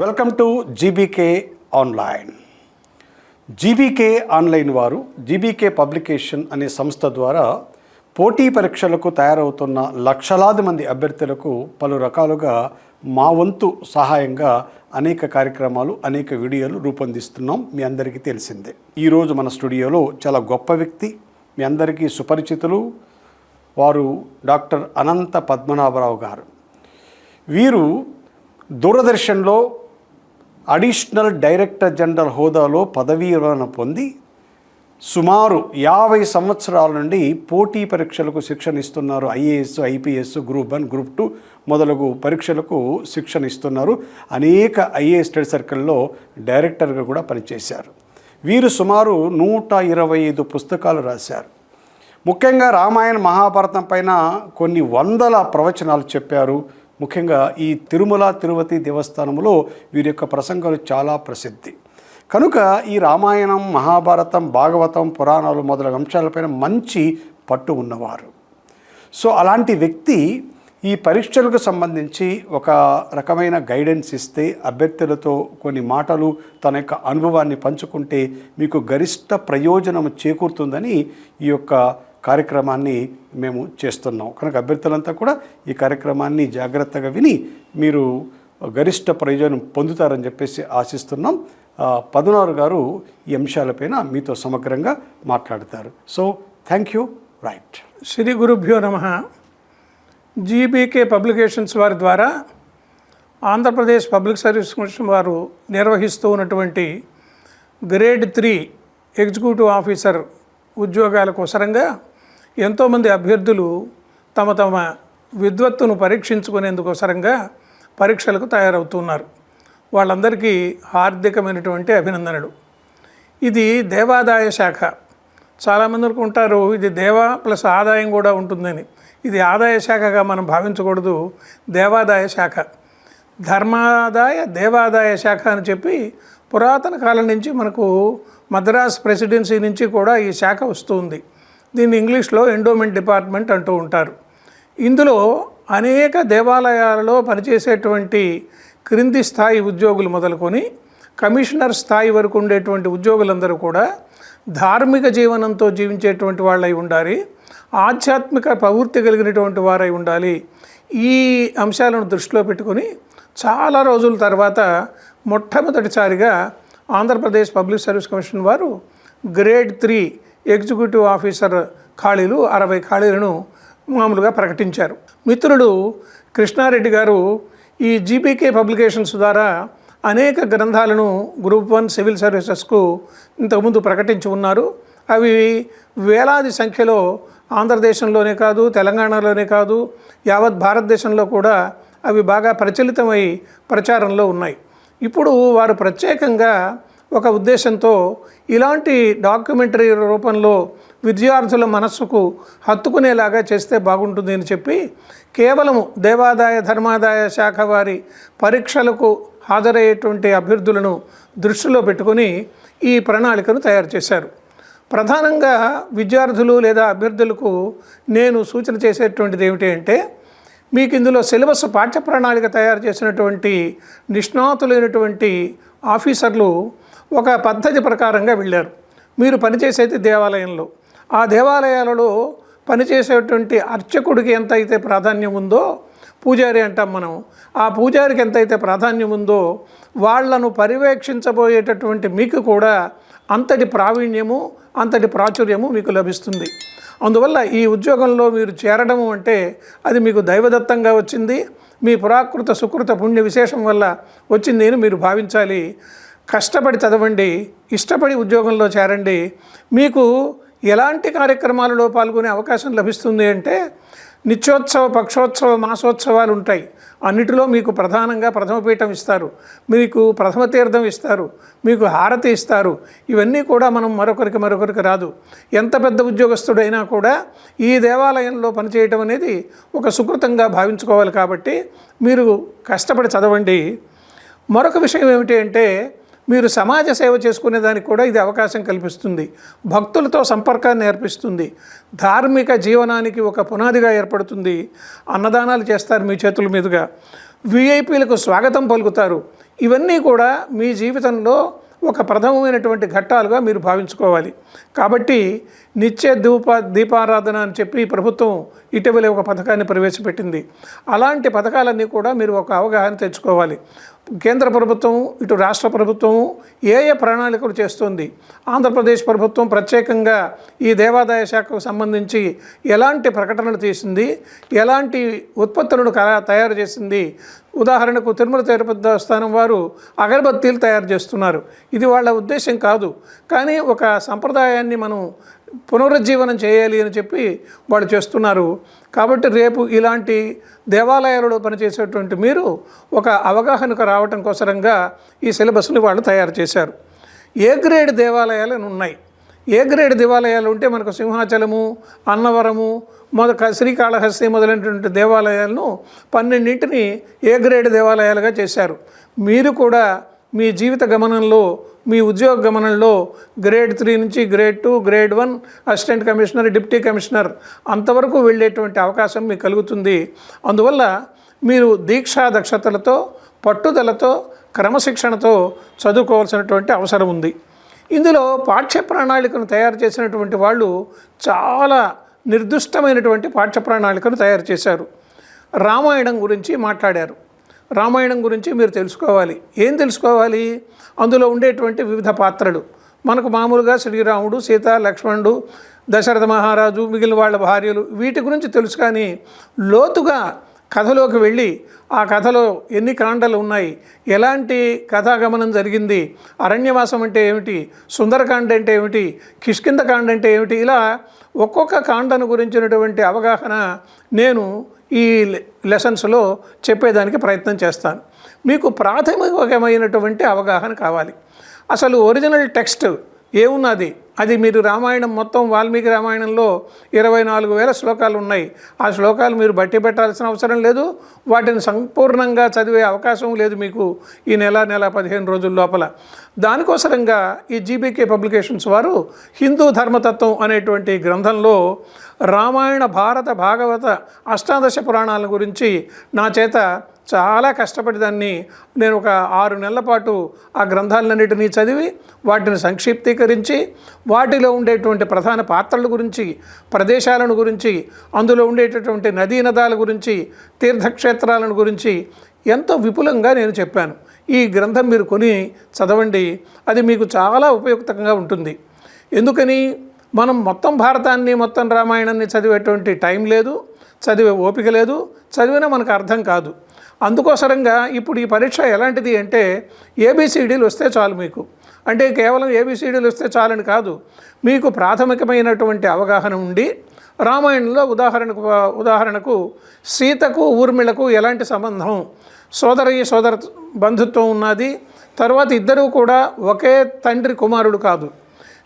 Welcome to GBK online GBK online వారు GBK publication అనే సంస్థ ద్వారా పోటీ పరీక్షలకు తయారవుతున్న లక్షలాది మంది అభ్యర్థులకు పలు రకాలుగా మా వంతు సహాయంగా అనేక కార్యక్రమాలు అనేక వీడియోలు రూపొందిస్తున్నాం. మీ అందరికీ తెలిసిందే. ఈరోజు మన స్టూడియోలో చాలా గొప్ప వ్యక్తి మీ అందరికీ సుపరిచితులు వారు డాక్టర్ అనంత పద్మనాభరావు గారు. వీరు దూరదర్శన్లో అడిషనల్ డైరెక్టర్ జనరల్ హోదాలో పదవీ విరమణ పొంది సుమారు యాభై సంవత్సరాల నుండి పోటీ పరీక్షలకు శిక్షణ ఇస్తున్నారు. IAS IPS group one group two మొదలగు పరీక్షలకు శిక్షణ ఇస్తున్నారు. అనేక ఐఏఎస్ స్టడీ సర్కిల్లో డైరెక్టర్గా కూడా పనిచేశారు. వీరు సుమారు నూట ఇరవై ఐదు పుస్తకాలు రాశారు. ముఖ్యంగా రామాయణ మహాభారతం పైన కొన్ని వందల ప్రవచనాలు చెప్పారు. ముఖ్యంగా ఈ తిరుమల తిరుపతి దేవస్థానంలో వీరి యొక్క ప్రసంగాలు చాలా ప్రసిద్ధి. కనుక ఈ రామాయణం మహాభారతం భాగవతం పురాణాలు మొదలగు అంశాలపైన మంచి పట్టు ఉన్నవారు. సో అలాంటి వ్యక్తి ఈ పరీక్షలకు సంబంధించి ఒక రకమైన గైడెన్స్ ఇస్తే అభ్యర్థులతో కొన్ని మాటలు తన యొక్క అనుభవాన్ని పంచుకుంటే మీకు గరిష్ట ప్రయోజనం చేకూరుతుందని ఈ యొక్క కార్యక్రమాన్ని మేము చేస్తున్నాం. కనుక అభ్యర్థులంతా కూడా ఈ కార్యక్రమాన్ని జాగ్రత్తగా విని మీరు గరిష్ట ప్రయోజనం పొందుతారని చెప్పేసి ఆశిస్తున్నాం. పదనారు గారు ఈ అంశాలపైన మీతో సమగ్రంగా మాట్లాడతారు. So thank you right Shri గురుభ్యో నమ. జీబీకే పబ్లికేషన్స్ వారి ద్వారా ఆంధ్రప్రదేశ్ పబ్లిక్ సర్వీస్ కమిషన్ వారు నిర్వహిస్తూ ఉన్నటువంటి గ్రేడ్ త్రీ ఎగ్జిక్యూటివ్ ఆఫీసర్ ఉద్యోగాల కోసరంగా ఎంతోమంది అభ్యర్థులు తమ తమ విద్వత్తును పరీక్షించుకునేందుకోసరంగా పరీక్షలకు తయారవుతున్నారు. వాళ్ళందరికీ హార్దికమైనటువంటి అభినందనలు. ఇది దేవాదాయ శాఖ. చాలామంది అనుకుంటారు ఇది దేవా ప్లస్ ఆదాయం కూడా ఉంటుందని. ఇది ఆదాయ శాఖగా మనం భావించకూడదు దేవాదాయ శాఖ. ధర్మాదాయ దేవాదాయ శాఖ అని చెప్పి పురాతన కాలం నుంచి మనకు మద్రాస్ ప్రెసిడెన్సీ నుంచి కూడా ఈ శాఖ వస్తుంది. దీన్ని ఇంగ్లీష్లో ఎండోమెంట్ డిపార్ట్మెంట్ అంటూ ఉంటారు. ఇందులో అనేక దేవాలయాలలో పనిచేసేటువంటి క్రింది స్థాయి ఉద్యోగులు మొదలుకొని కమిషనర్ స్థాయి వరకు ఉండేటువంటి ఉద్యోగులందరూ కూడా ధార్మిక జీవనంతో జీవించేటువంటి వాళ్ళై ఉండాలి ఆధ్యాత్మిక ప్రవృత్తి కలిగినటువంటి వారై ఉండాలి. ఈ అంశాలను దృష్టిలో పెట్టుకొని చాలా రోజుల తర్వాత మొట్టమొదటిసారిగా ఆంధ్రప్రదేశ్ పబ్లిక్ సర్వీస్ కమిషన్ వారు గ్రేడ్ త్రీ ఎగ్జిక్యూటివ్ ఆఫీసర్ ఖాళీలు అరవై ఖాళీలను మామూలుగా ప్రకటించారు. మిత్రుడు కృష్ణారెడ్డి గారు ఈ జీపీకే పబ్లికేషన్స్ ద్వారా అనేక గ్రంథాలను గ్రూప్ వన్ సివిల్ సర్వీసెస్కు ఇంతకుముందు ప్రకటించి ఉన్నారు. అవి వేలాది సంఖ్యలో ఆంధ్రదేశంలోనే కాదు తెలంగాణలోనే కాదు యావత్ భారతదేశంలో కూడా అవి బాగా ప్రచలితమై ప్రచారంలో ఉన్నాయి. ఇప్పుడు వారు ప్రత్యేకంగా ఒక ఉద్దేశంతో ఇలాంటి డాక్యుమెంటరీ రూపంలో విద్యార్థుల మనస్సుకు హత్తుకునేలాగా చేస్తే బాగుంటుంది అని చెప్పి కేవలము దేవాదాయ ధర్మాదాయ శాఖ వారి పరీక్షలకు హాజరయ్యేటువంటి అభ్యర్థులను దృష్టిలో పెట్టుకొని ఈ ప్రణాళికను తయారు చేశారు. ప్రధానంగా విద్యార్థులు లేదా అభ్యర్థులకు నేను సూచన చేసేటువంటిది ఏమిటి అంటే మీకు ఇందులో సిలబస్ పాఠ్య ప్రణాళిక తయారు చేసినటువంటి నిష్ణాతులైనటువంటి ఆఫీసర్లు ఒక పద్ధతి ప్రకారంగా వెళ్ళారు. మీరు పనిచేసేది దేవాలయంలో. ఆ దేవాలయాలలో పనిచేసేటువంటి అర్చకుడికి ఎంత అయితే ప్రాధాన్యం ఉందో పూజారి అంటాం మనం ఆ పూజారికి ఎంతైతే ప్రాధాన్యం ఉందో వాళ్ళను పర్యవేక్షించబోయేటటువంటి మీకు కూడా అంతటి ప్రావీణ్యము అంతటి ప్రాచుర్యము మీకు లభిస్తుంది. అందువల్ల ఈ ఉద్యోగంలో మీరు చేరడము అంటే అది మీకు దైవదత్తంగా వచ్చింది. మీ పురాకృత సుకృత పుణ్య విశేషం వల్ల వచ్చింది అని మీరు భావించాలి. కష్టపడి చదవండి ఇష్టపడి ఉద్యోగంలో చేరండి మీకు ఎలాంటి కార్యక్రమాలలో పాల్గొనే అవకాశం లభిస్తుంది అంటే నిత్యోత్సవ పక్షోత్సవ మాసోత్సవాలు ఉంటాయి. అన్నిటిలో మీకు ప్రధానంగా ప్రథమపీఠం ఇస్తారు. మీకు ప్రథమ తీర్థం ఇస్తారు. మీకు హారతి ఇస్తారు. ఇవన్నీ కూడా మనం మరొకరికి మరొకరికి రాదు. ఎంత పెద్ద ఉద్యోగస్తుడైనా కూడా ఈ దేవాలయంలో పనిచేయటం అనేది ఒక సుకృతంగా భావించుకోవాలి కాబట్టి మీరు కష్టపడి చదవండి. మరొక విషయం ఏమిటి అంటే మీరు సమాజ సేవ చేసుకునే దానికి కూడా ఇది అవకాశం కల్పిస్తుంది. భక్తులతో సంపర్కాన్ని ఏర్పిస్తుంది. ధార్మిక జీవనానికి ఒక పునాదిగా ఏర్పడుతుంది. అన్నదానాలు చేస్తారు మీ చేతుల మీదుగా. విఐపీలకు స్వాగతం పలుకుతారు. ఇవన్నీ కూడా మీ జీవితంలో ఒక ప్రథమమైనటువంటి ఘట్టాలుగా మీరు భావించుకోవాలి. కాబట్టి నిత్య దీప దీపారాధన అని చెప్పి ప్రభుత్వం ఇటీవలే ఒక పథకాన్ని ప్రవేశపెట్టింది. అలాంటి పథకాలన్నీ కూడా మీరు ఒక అవగాహన తెచ్చుకోవాలి. కేంద్ర ప్రభుత్వం ఇటు రాష్ట్ర ప్రభుత్వం ఏ ఏ ప్రణాళికలు చేస్తుంది? ఆంధ్రప్రదేశ్ ప్రభుత్వం ప్రత్యేకంగా ఈ దేవాదాయ శాఖకు సంబంధించి ఎలాంటి ప్రకటనలు చేసింది ఎలాంటి ఉత్పత్తులను తయారు చేసింది? ఉదాహరణకు తిరుమల తిరుపతి దేవస్థానం వారు అగరబత్తీలు తయారు చేస్తున్నారు. ఇది వాళ్ళ ఉద్దేశం కాదు. కానీ ఒక సంప్రదాయాన్ని మనం పునరుజ్జీవనం చేయాలి అని చెప్పి వాళ్ళు చేస్తున్నారు. కాబట్టి రేపు ఇలాంటి దేవాలయాలలో పనిచేసేటువంటి మీరు ఒక అవగాహనకు రావటం కోసరంగా ఈ సిలబస్ని వాళ్ళు తయారు చేశారు. ఏ గ్రేడ్ దేవాలయాలు ఉన్నాయి. ఏ గ్రేడ్ దేవాలయాలు ఉంటే మనకు సింహాచలము అన్నవరము మొద శ్రీకాళహస్తి మొదలైనటువంటి దేవాలయాలను పన్నెండింటిని ఏ గ్రేడ్ దేవాలయాలుగా చేశారు. మీరు కూడా మీ జీవిత గమనంలో మీ ఉద్యోగ గమనంలో గ్రేడ్ త్రీ నుంచి grade two grade one assistant commissioner deputy commissioner అంతవరకు వెళ్ళేటువంటి అవకాశం మీకు కలుగుతుంది. అందువల్ల మీరు దీక్షా దక్షతలతో పట్టుదలతో క్రమశిక్షణతో చదువుకోవాల్సినటువంటి అవసరం ఉంది. ఇందులో పాఠ్య ప్రణాళికను తయారు చేసినటువంటి వాళ్ళు చాలా నిర్దిష్టమైనటువంటి పాఠ్య ప్రణాళికను తయారు చేశారు. రామాయణం గురించి మాట్లాడారు. రామాయణం గురించి మీరు తెలుసుకోవాలి. ఏం తెలుసుకోవాలి? అందులో ఉండేటువంటి వివిధ పాత్రలు. మనకు మామూలుగా శ్రీరాముడు సీత లక్ష్మణుడు దశరథ మహారాజు మిగిలిన వాళ్ళ భార్యలు వీటి గురించి తెలుసు కానీ లోతుగా కథలోకి వెళ్ళి ఆ కథలో ఎన్ని కాండలు ఉన్నాయి? ఎలాంటి కథాగమనం జరిగింది? అరణ్యవాసం అంటే ఏమిటి? సుందరకాండ అంటే ఏమిటి? కిష్కిందకాండ అంటే ఏమిటి? ఇలా ఒక్కొక్క కాండను గురించినటువంటి అవగాహన నేను ఈ లె- లెసన్స్లో చెప్పేదానికి ప్రయత్నం చేస్తాను. మీకు ప్రాథమికమైనటువంటి అవగాహన కావాలి. అసలు ఒరిజినల్ టెక్స్ట్ ఏమున్నది? అది మీరు రామాయణం మొత్తం వాల్మీకి రామాయణంలో ఇరవై నాలుగు వేల శ్లోకాలు ఉన్నాయి. ఆ శ్లోకాలు మీరు బట్టి పెట్టాల్సిన అవసరం లేదు. వాటిని సంపూర్ణంగా చదివే అవకాశం లేదు మీకు ఈ నెల నెల పదిహేను రోజుల లోపల. దానికోసరంగా ఈ జీబీకే పబ్లికేషన్స్ వారు హిందూ ధర్మతత్వం అనేటువంటి గ్రంథంలో రామాయణ భారత భాగవత అష్టాదశ పురాణాల గురించి నా చేత చాలా కష్టపడి దాన్ని నేను ఒక ఆరు నెలల పాటు ఆ గ్రంథాలన్నిటినీ చదివి వాటిని సంక్షిప్తీకరించి వాటిలో ఉండేటువంటి ప్రధాన పాత్రల గురించి ప్రదేశాలను గురించి అందులో ఉండేటటువంటి నదీ నదాల గురించి తీర్థక్షేత్రాలను గురించి ఎంతో విపులంగా నేను చెప్పాను. ఈ గ్రంథం మీరు కొని చదవండి. అది మీకు చాలా ఉపయుక్తంగా ఉంటుంది. ఎందుకని? మనం మొత్తం భారతాన్ని మొత్తం రామాయణాన్ని చదివేటువంటి టైం లేదు చదివే ఓపిక లేదు చదివినా మనకు అర్థం కాదు. అందుకోసరంగా ఇప్పుడు ఈ పరీక్ష ఎలాంటిది అంటే ఏబిసిడీలు వస్తే చాలు మీకు. అంటే కేవలం ఏబిసిడీలు వస్తే చాలని కాదు. మీకు ప్రాథమికమైనటువంటి అవగాహన ఉండి రామాయణంలో ఉదాహరణకు ఉదాహరణకు సీతకు ఊర్మిళకు ఎలాంటి సంబంధం? సోదరి సోదర బంధుత్వం ఉన్నది. తర్వాత ఇద్దరూ కూడా ఒకే తండ్రి కుమారుడు కాదు.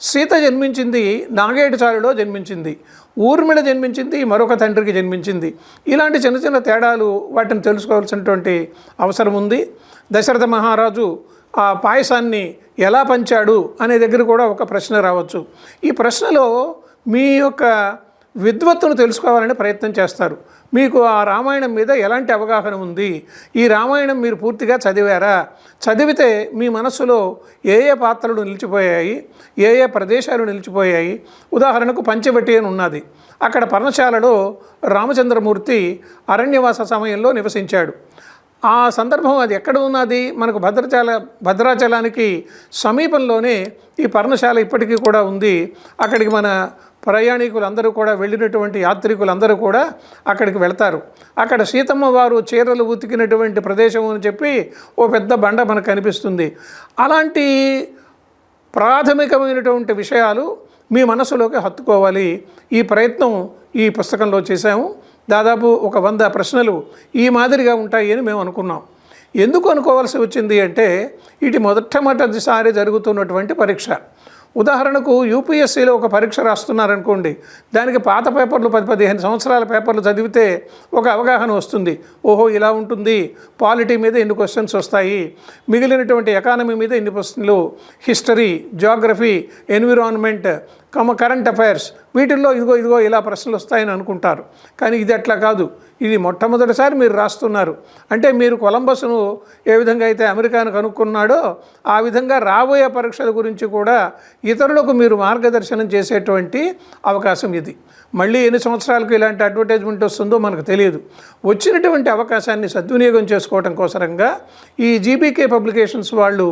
సీత జన్మించింది నాగేటిచాలులో జన్మించింది. ఊర్మిళ జన్మించింది మరొక తండ్రికి జన్మించింది. ఇలాంటి చిన్న చిన్న తేడాలు వాటిని తెలుసుకోవాల్సినటువంటి అవసరం ఉంది. దశరథ మహారాజు ఆ పాయసాన్ని ఎలా పంచాడు అనే దగ్గర కూడా ఒక ప్రశ్న రావచ్చు. ఈ ప్రశ్నలో మీ యొక్క విద్వత్తును తెలుసుకోవాలని ప్రయత్నం చేస్తారు. మీకు ఆ రామాయణం మీద ఎలాంటి అవగాహన ఉంది? ఈ రామాయణం మీరు పూర్తిగా చదివారా? చదివితే మీ మనస్సులో ఏ ఏ పాత్రలు నిలిచిపోయాయి? ఏ ఏ ప్రదేశాలు నిలిచిపోయాయి? ఉదాహరణకు పంచవటి అని ఉన్నది. అక్కడ పర్ణశాలలో రామచంద్రమూర్తి అరణ్యవాస సమయంలో నివసించాడు. ఆ సందర్భం అది ఎక్కడ ఉన్నది? మనకు భద్రాచల భద్రాచలానికి సమీపంలోనే ఈ పర్ణశాల ఇప్పటికీ కూడా ఉంది. అక్కడికి మన ప్రయాణికులందరూ కూడా వెళ్ళినటువంటి యాత్రికులందరూ కూడా అక్కడికి వెళ్తారు. అక్కడ సీతమ్మ వారు చీరలు ఉతికినటువంటి ప్రదేశం అని చెప్పి ఓ పెద్ద బండ మనకు కనిపిస్తుంది. అలాంటి ప్రాథమికమైనటువంటి విషయాలు మీ మనసులోకి హత్తుకోవాలి. ఈ ప్రయత్నం ఈ పుస్తకంలో చేశాము. దాదాపు ఒక వంద ప్రశ్నలు ఈ మాదిరిగా ఉంటాయి అని మేము అనుకున్నాం. ఎందుకు అనుకోవాల్సి వచ్చింది అంటే ఇది మొదటమొదటిసారి జరుగుతున్నటువంటి పరీక్ష. ఉదాహరణకు యూపీఎస్సీలో ఒక పరీక్ష రాస్తున్నారనుకోండి దానికి పాత పేపర్లు పది పదిహేను సంవత్సరాల పేపర్లు చదివితే ఒక అవగాహన వస్తుంది. ఓహో ఇలా ఉంటుంది. పాలిటీ మీద ఎన్ని క్వశ్చన్స్ వస్తాయి? మిగిలినటువంటి ఎకానమీ మీద ఎన్ని క్వశ్చన్లు history geography environment cum current affairs వీటిల్లో ఇదిగో ఇదిగో ఇలా ప్రశ్నలు వస్తాయని అనుకుంటారు. కానీ ఇది అట్లా కాదు. ఇది మొట్టమొదటిసారి మీరు రాస్తున్నారు. అంటే మీరు కొలంబస్ను ఏ విధంగా అయితే అమెరికాను కనుక్కున్నాడో ఆ విధంగా రాబోయే పరీక్షల గురించి కూడా ఇతరులకు మీరు మార్గదర్శనం చేసేటువంటి అవకాశం ఇది. మళ్ళీ ఎన్ని సంవత్సరాలకు ఇలాంటి అడ్వర్టైజ్మెంట్ వస్తుందో మనకు తెలియదు. వచ్చినటువంటి అవకాశాన్ని సద్వినియోగం చేసుకోవటం కోసరంగా ఈ జీబీకే పబ్లికేషన్స్ వాళ్ళు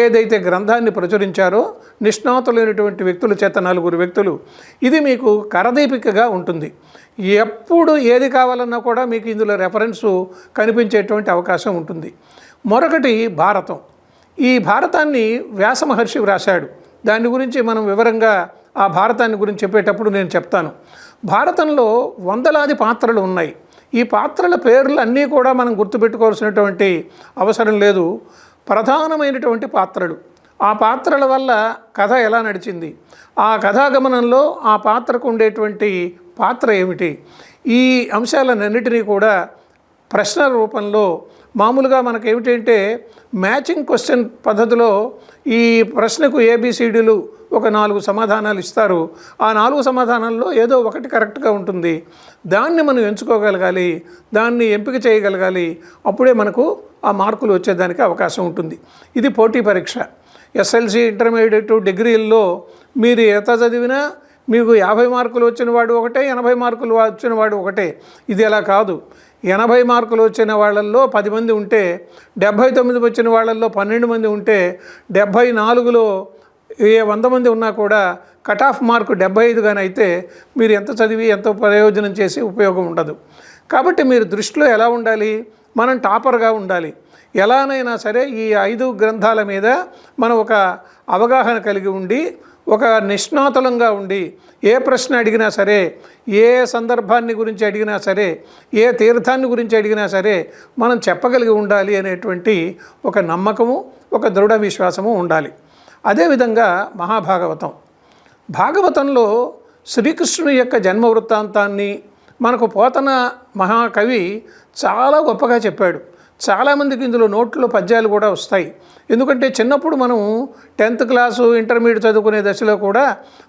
ఏదైతే గ్రంథాన్ని ప్రచురించారో నిష్ణాతులైనటువంటి వ్యక్తుల చేత నలుగురు వ్యక్తులు. ఇది మీకు కరదీపికగా ఉంటుంది. ఎప్పుడు ఏది కావాలన్నా కూడా మీకు ఇందులో రెఫరెన్సు కనిపించేటువంటి అవకాశం ఉంటుంది. మరొకటి భారతం. ఈ భారతాన్ని వ్యాస మహర్షి వ్రాశాడు. దాని గురించి మనం వివరంగా ఆ భారతాన్ని గురించి చెప్పేటప్పుడు నేను చెప్తాను. భారతంలో వందలాది పాత్రలు ఉన్నాయి. ఈ పాత్రల పేర్లు అన్నీ కూడా మనం గుర్తుపెట్టుకోవాల్సినటువంటి అవసరం లేదు. ప్రధానమైనటువంటి పాత్రలు ఆ పాత్రల వల్ల కథ ఎలా నడిచింది? ఆ కథాగమనంలో ఆ పాత్రకు ఉండేటువంటి పాత్ర ఏమిటి? ఈ అంశాలన్నింటినీ కూడా ప్రశ్న రూపంలో మామూలుగా మనకు ఏమిటంటే మ్యాచింగ్ క్వశ్చన్ పద్ధతిలో ఈ ప్రశ్నకు ఏబిసిడీలు ఒక నాలుగు సమాధానాలు ఇస్తారు. ఆ నాలుగు సమాధానాల్లో ఏదో ఒకటి కరెక్ట్గా ఉంటుంది. దాన్ని మనం ఎంచుకోగలగాలి దాన్ని ఎంపిక చేయగలగాలి. అప్పుడే మనకు ఆ మార్కులు వచ్చేదానికి అవకాశం ఉంటుంది. ఇది పోటీ పరీక్ష. ఎస్ఎల్సి ఇంటర్మీడియట్ డిగ్రీల్లో మీరు ఎంత చదివినా మీకు యాభై మార్కులు వచ్చిన వాడు ఒకటే ఎనభై మార్కులు వచ్చిన వాడు ఒకటే. ఇది ఎలా కాదు. ఎనభై మార్కులు వచ్చిన వాళ్ళల్లో పది మంది ఉంటే డెబ్భై తొమ్మిది వచ్చిన వాళ్ళల్లో పన్నెండు మంది ఉంటే డెబ్భై నాలుగులో ఏ వంద మంది ఉన్నా కూడా కట్ ఆఫ్ మార్కు డెబ్బై ఐదుగానైతే మీరు ఎంత చదివి ఎంత ప్రయోజనం చేసి ఉపయోగం ఉండదు. కాబట్టి మీరు దృష్టిలో ఎలా ఉండాలి? మనం టాపర్గా ఉండాలి. ఎలానైనా సరే ఈ ఐదు గ్రంథాల మీద మనం ఒక అవగాహన కలిగి ఉండి ఒక నిష్ణాతులంగా ఉండి ఏ ప్రశ్న అడిగినా సరే ఏ సందర్భాన్ని గురించి అడిగినా సరే ఏ తీర్థాన్ని గురించి అడిగినా సరే మనం చెప్పగలిగి ఉండాలి అనేటువంటి ఒక నమ్మకము ఒక దృఢ విశ్వాసము ఉండాలి. అదేవిధంగా మహాభాగవతం. భాగవతంలో శ్రీకృష్ణుని యొక్క జన్మ వృత్తాంతాన్ని మనకు పోతన మహాకవి చాలా గొప్పగా చెప్పాడు. చాలామందికి ఇందులో నోట్లో పద్యాలు కూడా వస్తాయి. ఎందుకంటే చిన్నప్పుడు మనం టెన్త్ క్లాసు ఇంటర్మీడియట్ చదువుకునే దశలో కూడా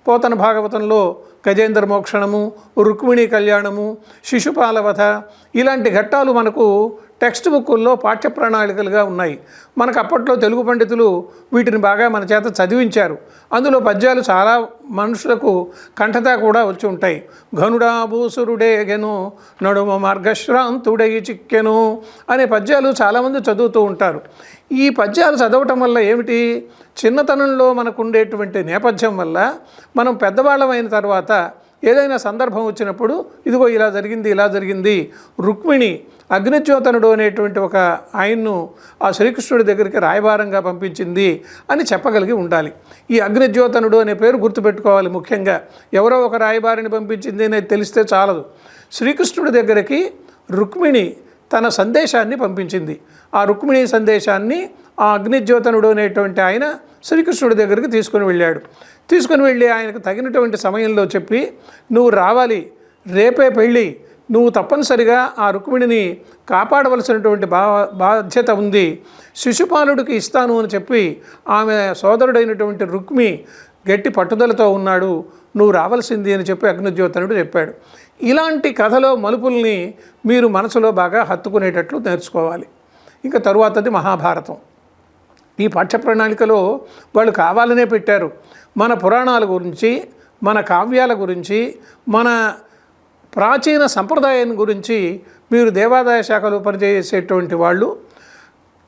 పోతన భాగవతంలో గజేంద్ర మోక్షణము రుక్మిణి కళ్యాణము శిశుపాలవధ ఇలాంటి ఘట్టాలు మనకు టెక్స్ట్ బుక్కుల్లో పాఠ్య ప్రణాళికలుగా ఉన్నాయి. మనకు అప్పట్లో తెలుగు పండితులు వీటిని బాగా మన చేత చదివించారు. అందులో పద్యాలు చాలా మనుషులకు కంఠత కూడా వచ్చి ఉంటాయి. ఘనుడా భూసురుడేగెను నడుమ మార్గశ్రాంతుడై చిక్కెను అనే పద్యాలు చాలామంది చదువుతూ ఉంటారు. ఈ పద్యాలు చదవటం వల్ల ఏమిటి? చిన్నతనంలో మనకు ఉండేటువంటి నేపథ్యం వల్ల మనం పెద్దవాళ్ళమైన తర్వాత ఏదైనా సందర్భం వచ్చినప్పుడు ఇదిగో ఇలా జరిగింది ఇలా జరిగింది రుక్మిణి అగ్నిజ్యోతనుడు అనేటువంటి ఒక ఆయన్ను ఆ శ్రీకృష్ణుడి దగ్గరికి రాయబారంగా పంపించింది అని చెప్పగలిగి ఉండాలి. ఈ అగ్నిజ్యోతనుడు అనే పేరు గుర్తుపెట్టుకోవాలి ముఖ్యంగా. ఎవరో ఒక రాయబారిని పంపించింది అనేది తెలిస్తే చాలదు. శ్రీకృష్ణుడి దగ్గరికి రుక్మిణి తన సందేశాన్ని పంపించింది. ఆ రుక్మిణి సందేశాన్ని ఆ అగ్నిజ్యోతనుడు అనేటువంటి ఆయన శ్రీకృష్ణుడి దగ్గరికి తీసుకుని వెళ్ళాడు. తీసుకొని వెళ్ళి ఆయనకు తగినటువంటి సమయంలో చెప్పి నువ్వు రావాలి. రేపే పెళ్ళి. నువ్వు తప్పనిసరిగా ఆ రుక్మిణిని కాపాడవలసినటువంటి బా బాధ్యత ఉంది. శిశుపాలుడికి ఇస్తాను అని చెప్పి ఆమె సోదరుడైనటువంటి రుక్మి గట్టి పట్టుదలతో ఉన్నాడు. నువ్వు రావాల్సింది అని చెప్పి అగ్నిద్యోతనుడు చెప్పాడు. ఇలాంటి కథలో మలుపుల్ని మీరు మనసులో బాగా హత్తుకునేటట్లు నేర్చుకోవాలి. ఇంకా తరువాతది మహాభారతం. ఈ పాఠ్య ప్రణాళికలో వాళ్ళు కావాలనే పెట్టారు. మన పురాణాల గురించి మన కావ్యాల గురించి మన ప్రాచీన సంప్రదాయం గురించి మీరు దేవాదాయ శాఖలో పనిచేసేటువంటి వాళ్ళు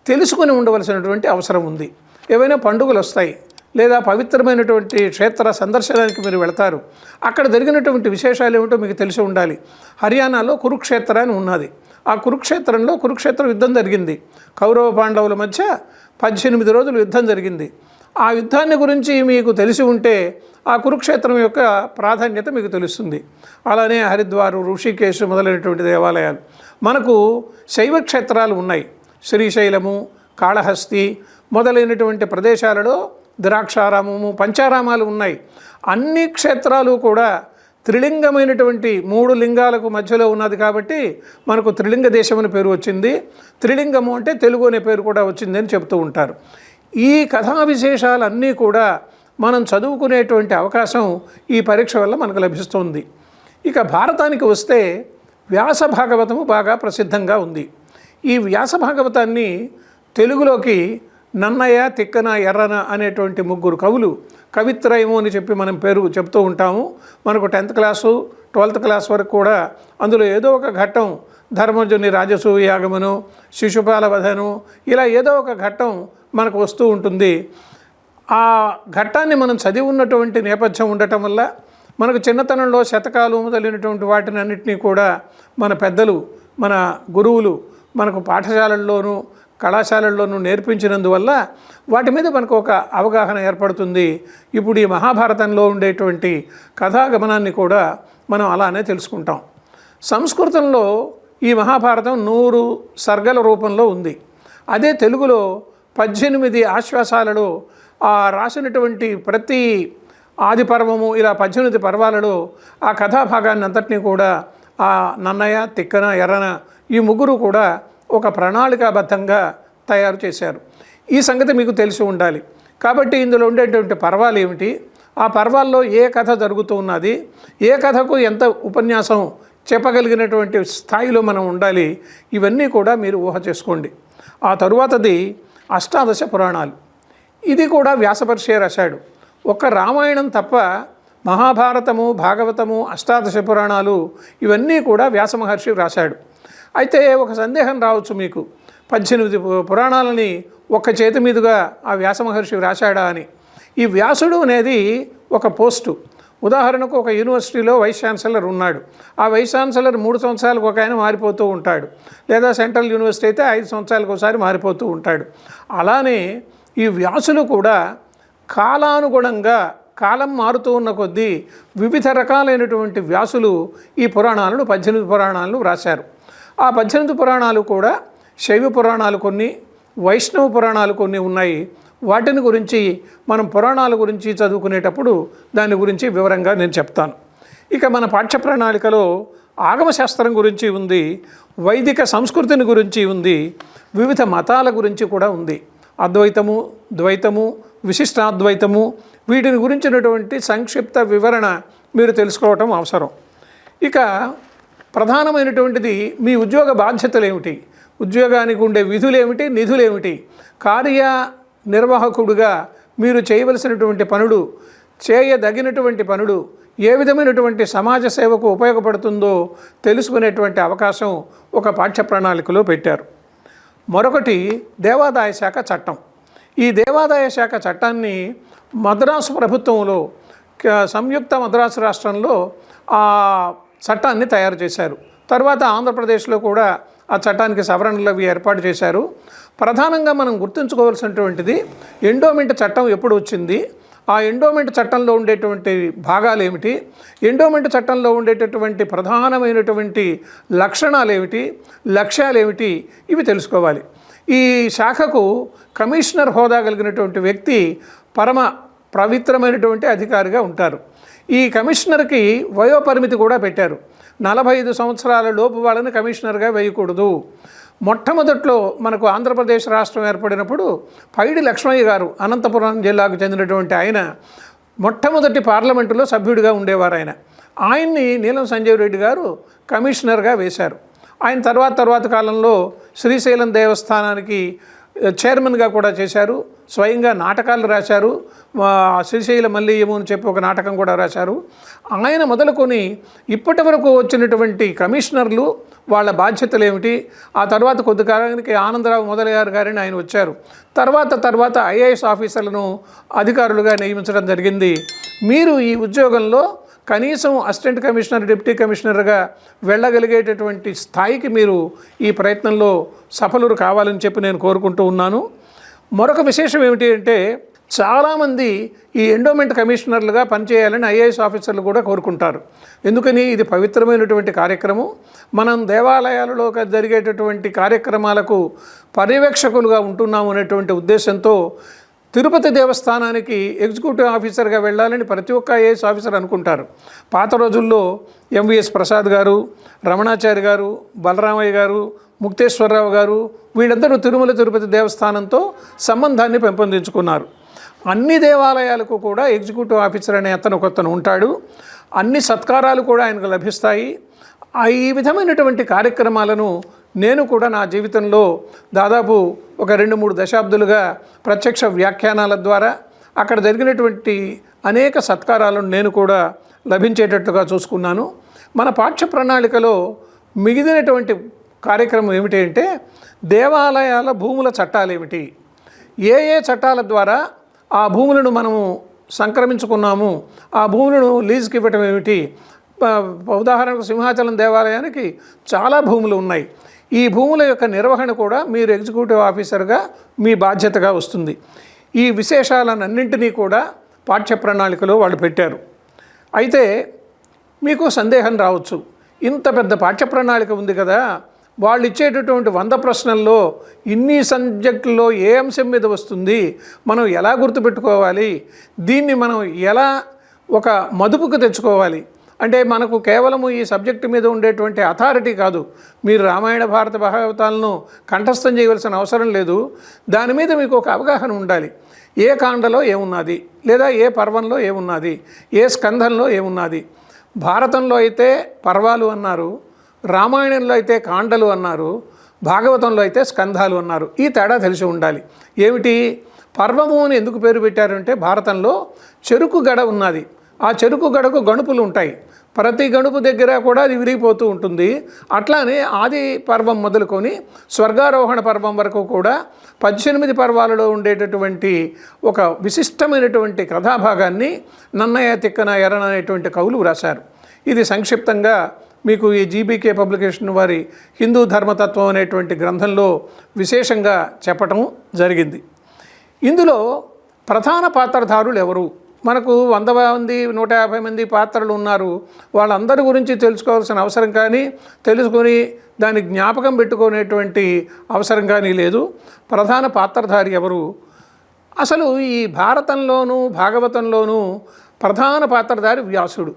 తెలుసుకొని ఉండవలసినటువంటి అవసరం ఉంది. ఏవైనా పండుగలు వస్తాయి లేదా పవిత్రమైనటువంటి క్షేత్ర సందర్శనానికి మీరు వెళతారు. అక్కడ జరిగినటువంటి విశేషాలు ఏమిటో మీకు తెలిసి ఉండాలి. హర్యానాలో కురుక్షేత్ర అని ఉన్నది. ఆ కురుక్షేత్రంలో కురుక్షేత్ర యుద్ధం జరిగింది. కౌరవ పాండవుల మధ్య పద్దెనిమిది రోజులు యుద్ధం జరిగింది. ఆ యుద్ధాన్ని గురించి మీకు తెలిసి ఉంటే ఆ కురుక్షేత్రం యొక్క ప్రాధాన్యత మీకు తెలుస్తుంది. అలానే హరిద్వారు ఋషికేశ్ మొదలైనటువంటి దేవాలయాలు. మనకు శైవ క్షేత్రాలు ఉన్నాయి. శ్రీశైలము కాళహస్తి మొదలైనటువంటి ప్రదేశాలలో ద్రాక్షారామము పంచారామాలు ఉన్నాయి. అన్ని క్షేత్రాలు కూడా త్రిలింగమైనటువంటి మూడు లింగాలకు మధ్యలో ఉన్నది కాబట్టి మనకు త్రిలింగ దేశం అని పేరు వచ్చింది. త్రిలింగము అంటే తెలుగు అనే పేరు కూడా వచ్చిందని చెబుతూ చెప్తూ ఉంటారు. ఈ కథా విశేషాలన్నీ కూడా మనం చదువుకునేటువంటి అవకాశం ఈ పరీక్ష వల్ల మనకు లభిస్తుంది. ఇక భారతానికి వస్తే వ్యాస భాగవతము బాగా ప్రసిద్ధంగా ఉంది. ఈ వ్యాస భాగవతాన్ని తెలుగులోకి నన్నయ్య తిక్కన ఎర్రన అనేటువంటి ముగ్గురు కవులు కవిత్రయము అని చెప్పి మనం పేరు చెప్తూ ఉంటాము. మనకు టెన్త్ క్లాసు ట్వెల్త్ క్లాస్ వరకు కూడా అందులో ఏదో ఒక ఘట్టం ధర్మజుని రాజసూయ యాగమును శిశుపాల వధను ఇలా ఏదో ఒక ఘట్టం మనకు వస్తూ ఉంటుంది. ఆ ఘట్టాన్ని మనం చదివి ఉన్నటువంటి నేపథ్యం ఉండటం వల్ల మనకు చిన్నతనంలో శతకాలు మొదలైనటువంటి వాటిని అన్నింటినీ కూడా మన పెద్దలు మన గురువులు మనకు పాఠశాలల్లోనూ కళాశాలల్లోనూ నేర్పించినందువల్ల వాటి మీద మనకు ఒక అవగాహన ఏర్పడుతుంది. ఇప్పుడు ఈ మహాభారతంలో ఉండేటువంటి కథాగమనాన్ని కూడా మనం అలానే తెలుసుకుంటాం. సంస్కృతంలో ఈ మహాభారతం నూరు సర్గల రూపంలో ఉంది. అదే తెలుగులో పద్దెనిమిది ఆశ్వాసాలలో ఆ రాసినటువంటి ప్రతి ఆది పర్వము ఇలా పద్దెనిమిది పర్వాలలో ఆ కథాభాగాన్ని అంతటినీ కూడా ఆ నన్నయ్య తిక్కన ఎర్రన ఈ ముగ్గురు కూడా ఒక ప్రణాళికాబద్ధంగా తయారు చేశారు. ఈ సంగతి మీకు తెలిసి ఉండాలి. కాబట్టి ఇందులో ఉండేటువంటి పర్వాలు ఏమిటి? ఆ పర్వాల్లో ఏ కథ జరుగుతూ ఉన్నది? ఏ కథకు ఎంత ఉపన్యాసం చెప్పగలిగినటువంటి స్థాయిలో మనం ఉండాలి ఇవన్నీ కూడా మీరు ఊహ చేసుకోండి. ఆ తరువాతది అష్టాదశ పురాణాలు. ఇది కూడా వ్యాసపరిచే రాశాడు ఒక్క రామాయణం తప్ప మహాభారతము భాగవతము అష్టాదశ పురాణాలు ఇవన్నీ కూడా వ్యాస మహర్షి రాశాడు అయితే ఒక సందేహం రావచ్చు మీకు. పద్దెనిమిది పు- పురాణాలని ఒక్క చేతి మీదుగా ఆ వ్యాస మహర్షి రాశాడా అని. ఈ వ్యాసుడు అనేది ఒక పోస్టు. ఉదాహరణకు ఒక యూనివర్సిటీలో వైస్ ఛాన్సలర్ ఉన్నాడు. ఆ వైస్ ఛాన్సలర్ మూడు సంవత్సరాలకు ఒక ఆయన మారిపోతూ ఉంటాడు. లేదా సెంట్రల్ యూనివర్సిటీ అయితే ఐదు సంవత్సరాలకు ఒకసారి మారిపోతూ ఉంటాడు. అలానే ఈ వ్యాసులు కూడా కాలానుగుణంగా కాలం మారుతూ ఉన్న కొద్దీ వివిధ రకాలైనటువంటి వ్యాసులు ఈ పురాణాలను పద్దెనిమిది పురాణాలను వ్రాశారు. ఆ పద్దెనిమిది పురాణాలు కూడా శైవ పురాణాలు కొన్ని వైష్ణవ పురాణాలు కొన్ని ఉన్నాయి. వాటిని గురించి మనం పురాణాల గురించి చదువుకునేటప్పుడు దాని గురించి వివరంగా నేను చెప్తాను. ఇక మన పాఠ్య ప్రణాళికలో ఆగమశాస్త్రం గురించి ఉంది వైదిక సంస్కృతిని గురించి ఉంది వివిధ మతాల గురించి కూడా ఉంది. అద్వైతము ద్వైతము విశిష్టాద్వైతము వీటిని గురించినటువంటి సంక్షిప్త వివరణ మీరు తెలుసుకోవటం అవసరం. ఇక ప్రధానమైనటువంటిది మీ ఉద్యోగ బాధ్యతలు ఏమిటి ఉద్యోగానికి ఉండే విధులేమిటి? నిధులేమిటి? కార్య నిర్వాహకుడుగా మీరు చేయవలసినటువంటి పనులు చేయదగినటువంటి పనులు ఏ విధమైనటువంటి సమాజ సేవకు ఉపయోగపడుతుందో తెలుసుకునేటువంటి అవకాశం ఒక పాఠ్య ప్రణాళికలో పెట్టారు. మరొకటి దేవాదాయ శాఖ చట్టం. ఈ దేవాదాయ శాఖ చట్టాన్ని మద్రాసు ప్రభుత్వంలో క- సంయుక్త మద్రాసు రాష్ట్రంలో ఆ చట్టాన్ని తయారు చేశారు. తర్వాత ఆంధ్రప్రదేశ్లో కూడా ఆ చట్టానికి సవరణలు అవి ఏర్పాటు చేశారు. ప్రధానంగా మనం గుర్తుంచుకోవాల్సినటువంటిది ఎండోమెంట్ చట్టం ఎప్పుడు వచ్చింది? ఆ ఎండోమెంట్ చట్టంలో ఉండేటువంటి భాగాలు ఏమిటి ఎండోమెంట్ చట్టంలో ఉండేటటువంటి ప్రధానమైనటువంటి లక్షణాలు ఏమిటి లక్ష్యాలు ఏమిటి ఇవి తెలుసుకోవాలి. ఈ శాఖకు కమిషనర్ హోదా కలిగినటువంటి వ్యక్తి పరమ పవిత్రమైనటువంటి అధికారిగా ఉంటారు. ఈ కమిషనర్కి వయోపరిమితి కూడా పెట్టారు. నలభై ఐదు సంవత్సరాల లోపు వాళ్ళని కమిషనర్గా వేయకూడదు. మొట్టమొదట్లో మనకు ఆంధ్రప్రదేశ్ రాష్ట్రం ఏర్పడినప్పుడు పైడి లక్ష్మయ్య గారు అనంతపురం జిల్లాకు చెందినటువంటి ఆయన మొట్టమొదటి పార్లమెంటులో సభ్యుడిగా ఉండేవారు ఆయన. ఆయన్ని నీలం సంజయ్ రెడ్డి గారు కమిషనర్గా వేశారు. ఆయన తర్వాత తర్వాత కాలంలో శ్రీశైలం దేవస్థానానికి చైర్మన్గా కూడా చేశారు. స్వయంగా నాటకాలు రాశారు. శ్రీశైల మల్లియము అని చెప్పి ఒక నాటకం కూడా రాశారు. ఆయన మొదలుకొని ఇప్పటి వరకు వచ్చినటువంటి కమిషనర్లు వాళ్ళ బాధ్యతలు ఏమిటి? ఆ తర్వాత కొద్ది కాలానికి ఆనందరావు మొదలయ్యారు గారిని ఆయన వచ్చారు. తర్వాత తర్వాత ఐఏఎస్ ఆఫీసర్లను అధికారులుగా నియమించడం జరిగింది. మీరు ఈ ఉద్యోగంలో కనీసం అసిస్టెంట్ కమిషనర్ డిప్యూటీ కమిషనర్గా వెళ్ళగలిగేటటువంటి స్థాయికి మీరు ఈ ప్రయత్నంలో సఫలురు కావాలని చెప్పి నేను కోరుకుంటూ ఉన్నాను. మరొక విశేషం ఏమిటి అంటే చాలామంది ఈ ఎండోమెంట్ కమిషనర్లుగా పనిచేయాలని ఐఏఎస్ ఆఫీసర్లు కూడా కోరుకుంటారు. ఎందుకని? ఇది పవిత్రమైనటువంటి కార్యక్రమం. మనం దేవాలయాలలో జరిగేటటువంటి కార్యక్రమాలకు పర్యవేక్షకులుగా ఉంటున్నాము అనేటువంటి ఉద్దేశంతో తిరుపతి దేవస్థానానికి ఎగ్జిక్యూటివ్ ఆఫీసర్గా వెళ్ళాలని ప్రతి ఒక్క ఐఏఎస్ ఆఫీసర్ అనుకుంటారు. పాత రోజుల్లో ఎంవిఎస్ ప్రసాద్ గారు రమణాచారి గారు బలరామయ్య గారు ముక్తేశ్వరరావు గారు వీళ్ళందరూ తిరుమల తిరుపతి దేవస్థానంతో సంబంధాన్ని పెంపొందించుకున్నారు. అన్ని దేవాలయాలకు కూడా ఎగ్జిక్యూటివ్ ఆఫీసర్ అనే అతను ఒకతను ఉంటాడు. అన్ని సత్కారాలు కూడా ఆయనకు లభిస్తాయి. ఆ ఈ విధమైనటువంటి కార్యక్రమాలను నేను కూడా నా జీవితంలో దాదాపు ఒక రెండు మూడు దశాబ్దులుగా ప్రత్యక్ష వ్యాఖ్యానాల ద్వారా అక్కడ జరిగినటువంటి అనేక సత్కారాలను నేను కూడా లభించేటట్లుగా చూసుకున్నాను. మన పాఠ్య ప్రణాళికలో మిగిలినటువంటి కార్యక్రమం ఏమిటి అంటే దేవాలయాల భూముల చట్టాలు ఏమిటి ఏ ఏ చట్టాల ద్వారా ఆ భూములను మనము సంక్రమించుకున్నాము. ఆ భూములను లీజుకి ఇవ్వటం ఏమిటి? ఉదాహరణకు సింహాచలం దేవాలయానికి చాలా భూములు ఉన్నాయి. ఈ భూముల యొక్క నిర్వహణ కూడా మీరు ఎగ్జిక్యూటివ్ ఆఫీసర్గా మీ బాధ్యతగా వస్తుంది. ఈ విశేషాలన్నింటినీ కూడా పాఠ్య ప్రణాళికలో వాళ్ళు పెట్టారు. అయితే మీకు సందేహం రావచ్చు. ఇంత పెద్ద పాఠ్య ప్రణాళిక ఉంది కదా. వాళ్ళు ఇచ్చేటటువంటి వంద ప్రశ్నల్లో ఇన్ని సబ్జెక్టుల్లో ఏ అంశం మీద వస్తుంది మనం ఎలా గుర్తుపెట్టుకోవాలి దీన్ని మనం ఎలా ఒక మదుపుకు తెచ్చుకోవాలి. అంటే మనకు కేవలము ఈ సబ్జెక్టు మీద ఉండేటువంటి అథారిటీ కాదు. మీరు రామాయణ భారత భాగవతాలను కంఠస్థం చేయవలసిన అవసరం లేదు. దాని మీద మీకు ఒక అవగాహన ఉండాలి. ఏ కాండలో ఏమున్నది? లేదా ఏ పర్వంలో ఏమున్నది? ఏ స్కంధంలో ఏమున్నది? భారతంలో అయితే పర్వాలు అన్నారు. రామాయణంలో అయితే కాండలు అన్నారు భాగవతంలో అయితే స్కంధాలు అన్నారు. ఈ తేడా తెలిసి ఉండాలి. ఏమిటి? పర్వము అని ఎందుకు పేరు పెట్టారంటే భారతంలో చెరుకు గడ ఉన్నది. ఆ చెరుకు గడకు గణుపులు ఉంటాయి. ప్రతి గణుపు దగ్గర కూడా అది విరిగిపోతూ ఉంటుంది. అట్లానే ఆది పర్వం మొదలుకొని స్వర్గారోహణ పర్వం వరకు కూడా పద్దెనిమిది పర్వాలలో ఉండేటటువంటి ఒక విశిష్టమైనటువంటి కథాభాగాన్ని నన్నయ తిక్కన ఎరణ అనేటువంటి కవులు వ్రాశారు. ఇది సంక్షిప్తంగా మీకు ఈ జీబీకే పబ్లికేషన్ వారి హిందూ ధర్మతత్వం అనేటువంటి గ్రంథంలో విశేషంగా చెప్పటం జరిగింది. ఇందులో ప్రధాన పాత్రధారులు ఎవరు? మనకు వంద మంది నూట యాభై మంది పాత్రలు ఉన్నారు. వాళ్ళందరి గురించి తెలుసుకోవాల్సిన అవసరం కానీ తెలుసుకొని దాని జ్ఞాపకం పెట్టుకునేటువంటి అవసరం కానీ లేదు. ప్రధాన పాత్రధారి ఎవరు? అసలు ఈ భారతంలోనూ భాగవతంలోనూ ప్రధాన పాత్రధారి వ్యాసుడు.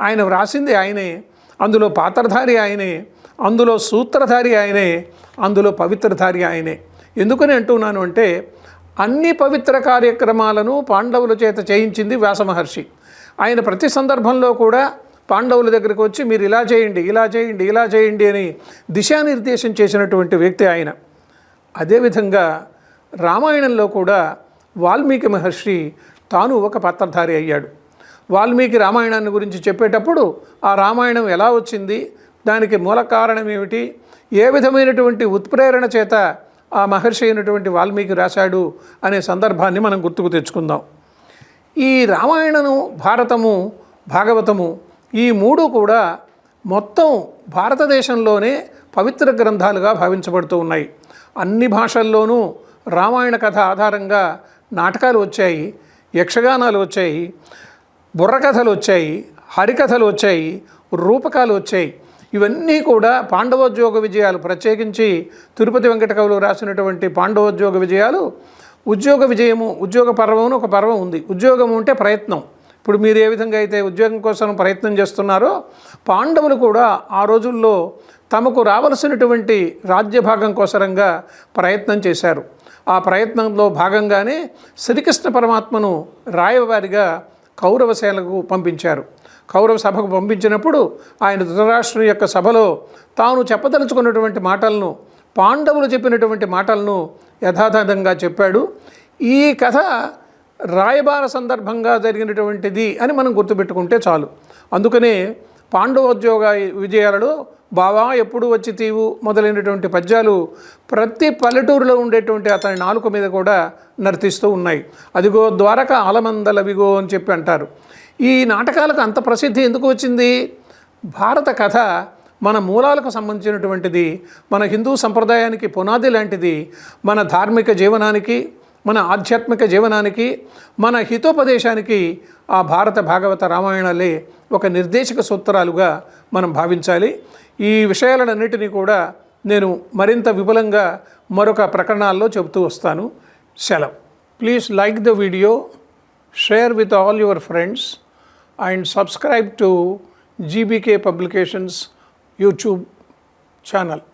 ఆయన వ్రాసింది ఆయనే. అందులో పాత్రధారి ఆయనే అందులో సూత్రధారి ఆయనే అందులో పవిత్రధారి ఆయనే. ఎందుకని అంటున్నాను అంటే అన్ని పవిత్ర కార్యక్రమాలను పాండవుల చేత చేయించింది వ్యాసమహర్షి. ఆయన ప్రతి సందర్భంలో కూడా పాండవుల దగ్గరికి వచ్చి మీరు ఇలా చేయండి ఇలా చేయండి ఇలా చేయండి అని దిశానిర్దేశం చేసినటువంటి వ్యక్తి ఆయన. అదేవిధంగా రామాయణంలో కూడా వాల్మీకి మహర్షి తాను ఒక పాత్రధారి అయ్యాడు. వాల్మీకి రామాయణాన్ని గురించి చెప్పేటప్పుడు ఆ రామాయణం ఎలా వచ్చింది దానికి మూల కారణం ఏమిటి ఏ విధమైనటువంటి ఉత్ప్రేరణ చేత ఆ మహర్షి అయినటువంటి వాల్మీకి రాశాడు అనే సందర్భాన్ని మనం గుర్తుకు తెచ్చుకుందాం. ఈ రామాయణము భారతము భాగవతము ఈ మూడు కూడా మొత్తం భారతదేశంలోనే పవిత్ర గ్రంథాలుగా భావించబడుతూ ఉన్నాయి. అన్ని భాషల్లోనూ రామాయణ కథ ఆధారంగా నాటకాలు వచ్చాయి యక్షగానాలు వచ్చాయి బుర్రకథలు వచ్చాయి హరికథలు వచ్చాయి రూపకాలు వచ్చాయి. ఇవన్నీ కూడా పాండవోద్యోగ విజయాలు ప్రత్యేకించి తిరుపతి వెంకట కవులు రాసినటువంటి పాండవోద్యోగ విజయాలు ఉద్యోగ విజయము ఉద్యోగ పర్వం ఒక పర్వం ఉంది. ఉద్యోగం ఉంటే ప్రయత్నం. ఇప్పుడు మీరు ఏ విధంగా అయితే ఉద్యోగం కోసం ప్రయత్నం చేస్తున్నారో పాండవులు కూడా ఆ రోజుల్లో తమకు రావలసినటువంటి రాజ్యభాగం కోసరంగా ప్రయత్నం చేశారు. ఆ ప్రయత్నంలో భాగంగానే శ్రీకృష్ణ పరమాత్మను రాయవారిగా కౌరవ సేనకు పంపించారు. కౌరవ సభకు పంపించినప్పుడు ఆయన ధృతరాష్ట్రుని యొక్క సభలో తాను చెప్పదలుచుకున్నటువంటి మాటలను పాండవులు చెప్పినటువంటి మాటలను యథాతథంగా చెప్పాడు. ఈ కథ రాయబార సందర్భంగా జరిగినటువంటిది అని మనం గుర్తుపెట్టుకుంటే చాలు. అందుకనే పాండవోద్యోగ విజయాలలో బావా ఎప్పుడు వచ్చి తీవు? మొదలైనటువంటి పద్యాలు ప్రతి పల్లెటూరులో ఉండేటువంటి అతని నాలుక మీద కూడా నర్తిస్తూ ఉన్నాయి. అదిగో ద్వారక ఆలమందలవిగో అని చెప్పి అంటారు. ఈ నాటకాలకు అంత ప్రసిద్ధి ఎందుకు వచ్చింది? భారత కథ మన మూలాలకు సంబంధించినటువంటిది మన హిందూ సంప్రదాయానికి పునాది లాంటిది మన ధార్మిక జీవనానికి మన ఆధ్యాత్మిక జీవనానికి మన హితోపదేశానికి ఆ భారత భాగవత రామాయణాలే ఒక నిర్దేశక సూత్రాలుగా మనం భావించాలి. ఈ విషయాలన్నిటినీ కూడా నేను మరింత విపులంగా మరొక ప్రకరణాల్లో చెబుతూ వస్తాను. సెలవు. Please like the video share with all your friends and subscribe to GBK publications YouTube channel.